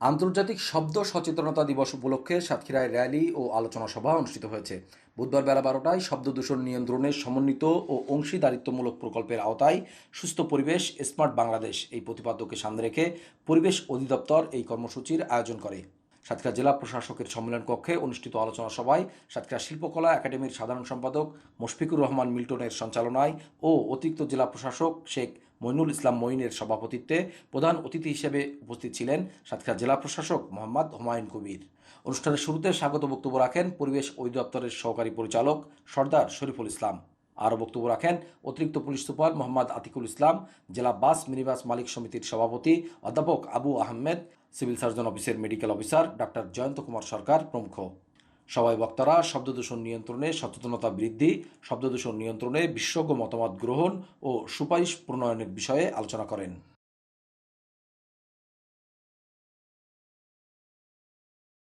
আন্তর্জাতিক শব্দ সচেতনতা দিবস উপলক্ষে সাতক্ষীরায় র্যালি ও আলোচনা সভা অনুষ্ঠিত হয়েছে। বুধবার বেলা বারোটায় শব্দ দূষণ নিয়ন্ত্রণের সমন্বিত ও অংশীদারিত্বমূলক প্রকল্পের আওতায় সুস্থ পরিবেশ, স্মার্ট বাংলাদেশ এই প্রতিপাদ্যকে সামনে রেখে পরিবেশ অধিদপ্তর এই কর্মসূচির আয়োজন করে। সাতক্ষীরা জেলা প্রশাসকের সম্মেলন কক্ষে অনুষ্ঠিত আলোচনা সভায় সাতক্ষীরা শিল্পকলা একাডেমির সাধারণ সম্পাদক মুশফিকুর রহমান মিল্টনের সঞ্চালনায় ও অতিরিক্ত জেলা প্রশাসক শেখ মইনুল ইসলাম মঈনের সভাপতিত্বে প্রধান অতিথি হিসেবে উপস্থিত ছিলেন সাতক্ষীরা জেলা প্রশাসক মোহাম্মদ হুমায়ুন কবির। অনুষ্ঠানের শুরুতে স্বাগত বক্তব্য রাখেন পরিবেশ অধিদপ্তরের সহকারী পরিচালক সর্দার শরীফুল ইসলাম। আরও বক্তব্য রাখেন অতিরিক্ত পুলিশ সুপার মোহাম্মদ আতিকুল ইসলাম, জেলা বাস মিনিবাস মালিক সমিতির সভাপতি অধ্যাপক আবু আহমেদ, সিভিল সার্জন অফিসের medical officer doctor Joyonto Kumar Sarkar প্রমুখ। সবাই বক্তারা, শব্দদূষণ নিয়ন্ত্রণে সচেতনতা বৃদ্ধি, শব্দদূষণ নিয়ন্ত্রণে বিশেষজ্ঞ মতামত গ্রহণ ও সুপারিশ প্রণয়নের বিষয়ে আলোচনা করেন।